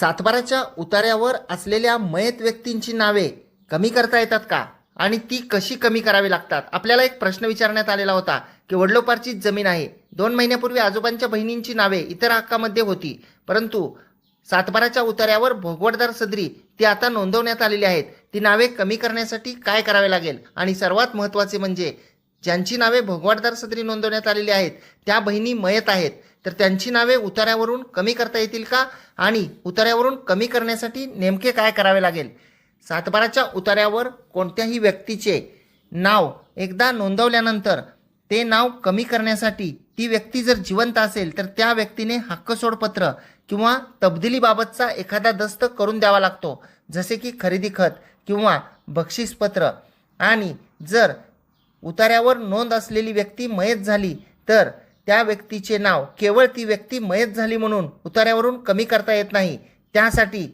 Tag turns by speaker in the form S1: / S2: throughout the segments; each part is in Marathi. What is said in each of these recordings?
S1: सातबाराच्या उतार्यावर असलेल्या मयत व्यक्तींची नावे कमी करता येतात का? आणि ती कशी कमी करावी लागतात? आपल्याला एक प्रश्न विचारण्यात आलेला होता की वडलोपारचीच जमीन आहे. दोन महिन्यापूर्वी आजोबांच्या बहिणींची नावे इतर हक्कामध्ये होती. परंतु सातबाराच्या उतार्यावर भोगवडदार सदरी ती आता नोंदवण्यात आलेली आहेत. ती नावे कमी करण्यासाठी काय करावे लागेल? आणि सर्वात महत्त्वाचे म्हणजे ज्यांची नावे भोगवाडदार सदरी नोंदवण्यात आलेली आहेत त्या बहिणी मयत आहेत. तर त्यांची नावे उतार्यावरून कमी करता येतील का? आणि उतार्यावरून कमी करण्यासाठी नेमके काय करावे लागेल? सातबाराच्या उतार्यावर कोणत्याही व्यक्तीचे नाव एकदा नोंदवल्यानंतर ते नाव कमी करण्यासाठी ती व्यक्ती जर जिवंत असेल तर त्या व्यक्तीने हक्क सोडपत्र किंवा तब्दिलीबाबतचा एखादा दस्त करून द्यावा लागतो. जसे की खरेदी खत किंवा बक्षीसपत्र. आणि जर उतार्यावर नोंद असलेली व्यक्ती मयत झाली तर त्या व्यक्तीचे नाव केवळ ती व्यक्ती मयत झाली म्हणून उतार्यावरून कमी करता येत नाही. त्यासाठी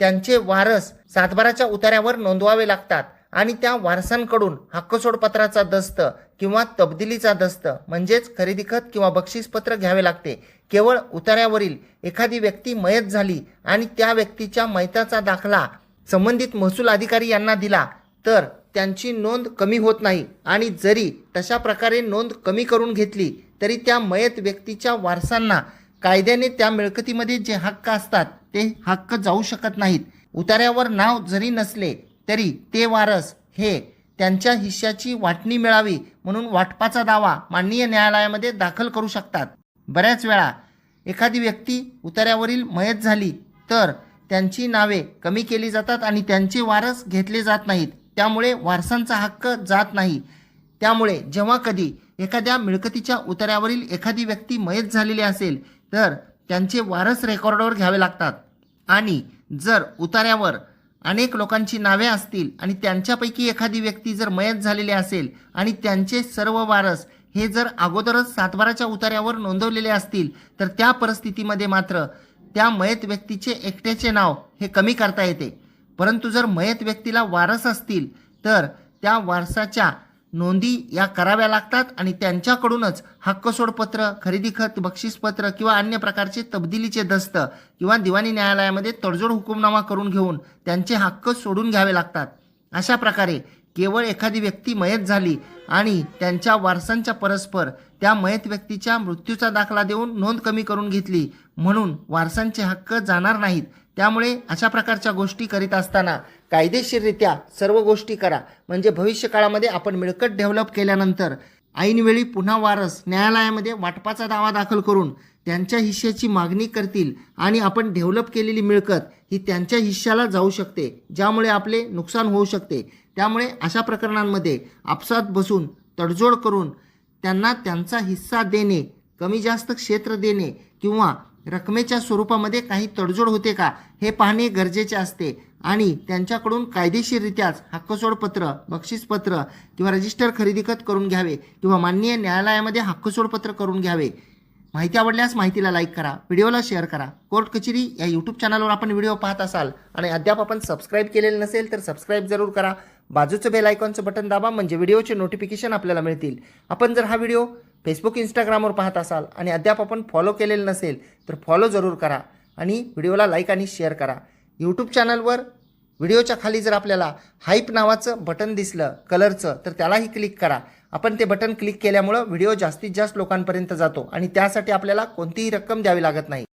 S1: त्यांचे वारस सातबाराच्या उतार्यावर नोंदवावे लागतात आणि त्या वारसांकडून हक्कसोडपत्राचा दस्त किंवा तब्दिलीचा दस्त म्हणजेच खरेदी खत किंवा बक्षीसपत्र घ्यावे लागते. केवळ उतार्यावरील एखादी व्यक्ती मयत झाली आणि त्या व्यक्तीच्या मैताचा दाखला संबंधित महसूल अधिकारी यांना दिला तर त्यांची नोंद कमी होत नाही आणि जरी तशा प्रकारे नोंद कमी करून घेतली तरी त्या मयत व्यक्तीच्या वारसांना कायद्याने त्या मिळकतीमध्ये जे हक्क असतात ते हक्क जाऊ शकत नाहीत. उतार्यावर नाव जरी नसले तरी ते वारस हे त्यांच्या हिश्श्याची वाटणी मिळावी म्हणून वाटपाचा दावा माननीय न्यायालयामध्ये दाखल करू शकतात. बऱ्याच वेळा एखादी व्यक्ती उतार्यावरील मयत झाली तर त्यांची नावे कमी केली जातात आणि त्यांचे वारस घेतले जात नाहीत. त्यामुळे वारसांचा हक्क जात नाही. त्यामुळे जेव्हा कधी एखाद्या मिळकतीच्या उतार्यावरील एखादी व्यक्ती मयत झालेली असेल तर त्यांचे वारस रेकॉर्डवर घ्यावे लागतात. आणि जर उतार्यावर अनेक लोकांची नावे असतील आणि त्यांच्यापैकी एखादी व्यक्ती जर मयत झालेली असेल आणि त्यांचे सर्व वारस हे जर अगोदरच सातबाराच्या उतार्यावर नोंदवलेले असतील तर त्या परिस्थितीमध्ये मात्र त्या मयत व्यक्तीचे एकट्याचे नाव हे कमी करता येते. परंतु जर मयत व्यक्तीला वारस असतील तर त्या वारसाच्या नोंदी या कराव्या लागतात आणि त्यांच्याकडूनच हक्कसोडपत्र खरेदी खत बक्षीसपत्र किंवा अन्य प्रकारचे तब्दिलीचे दस्त किंवा दिवाणी न्यायालयामध्ये तडजोड हुकुमनामा करून घेऊन त्यांचे हक्क सोडून घ्यावे लागतात. अशा प्रकारे केवळ एखादी व्यक्ती मयत झाली आणि त्यांच्या वारसांच्या परस्पर त्या मयत व्यक्तीच्या मृत्यूचा दाखला देऊन नोंद कमी करून घेतली म्हणून वारसांचे हक्क जाणार नाहीत. त्यामुळे अशा प्रकारच्या गोष्टी करीत असताना कायदेशीररित्या सर्व गोष्टी करा. म्हणजे भविष्यकाळामध्ये आपण मिळकत डेव्हलप केल्यानंतर ऐनवेळी पुन्हा वारस न्यायालयामध्ये वाटपाचा दावा दाखल करून त्यांच्या हिश्श्याची मागणी करतील आणि आपण डेव्हलप केलेली मिळकत ही त्यांच्या हिश्श्याला जाऊ शकते ज्यामुळे आपले नुकसान होऊ शकते. त्यामुळे अशा प्रकरणांमध्ये आपसात बसून तडजोड करून त्यांना त्यांचा हिस्सा देणे कमी जास्त क्षेत्र देणे किंवा रकमेच्या स्वरूपामध्ये काही तडजोड होते का हे पाहणे गरजेचे असते. आणि त्यांच्याकडून कायदेशीररित्याच हक्कसोडपत्र बक्षीसपत्र किंवा रजिस्टर खरेदी खत करून घ्यावे किंवा माननीय न्यायालयामध्ये हक्कसोडपत्र करून घ्यावे. माहिती आवडल्यास माहितीला लाईक करा व्हिडिओला शेअर करा. कोर्ट कचेरी या यूट्यूब चॅनलवर आपण व्हिडिओ पाहत असाल आणि अद्याप आपण सबस्क्राईब केलेलं नसेल तर सबस्क्राईब जरूर करा. बाजूचं बेल आयकॉनचं बटन दाबा म्हणजे व्हिडिओचे नोटिफिकेशन आपल्याला मिळतील. आपण जर हा व्हिडिओ फेसबुक इंस्टाग्रामवर पाहत असाल आणि अद्याप आपण फॉलो केलेलं नसेल तर फॉलो जरूर करा आणि व्हिडिओला लाईक आणि शेअर करा. यूट्यूब चॅनलवर व्हिडिओच्या खाली जर आपल्याला हाईप नावाचं बटन दिसलं कलरचं तर त्यालाही क्लिक करा. आपण ते बटन क्लिक केल्यामुळं व्हिडिओ जास्तीत जास्त लोकांपर्यंत जातो आणि त्यासाठी आपल्याला कोणतीही रक्कम द्यावी लागत नाही.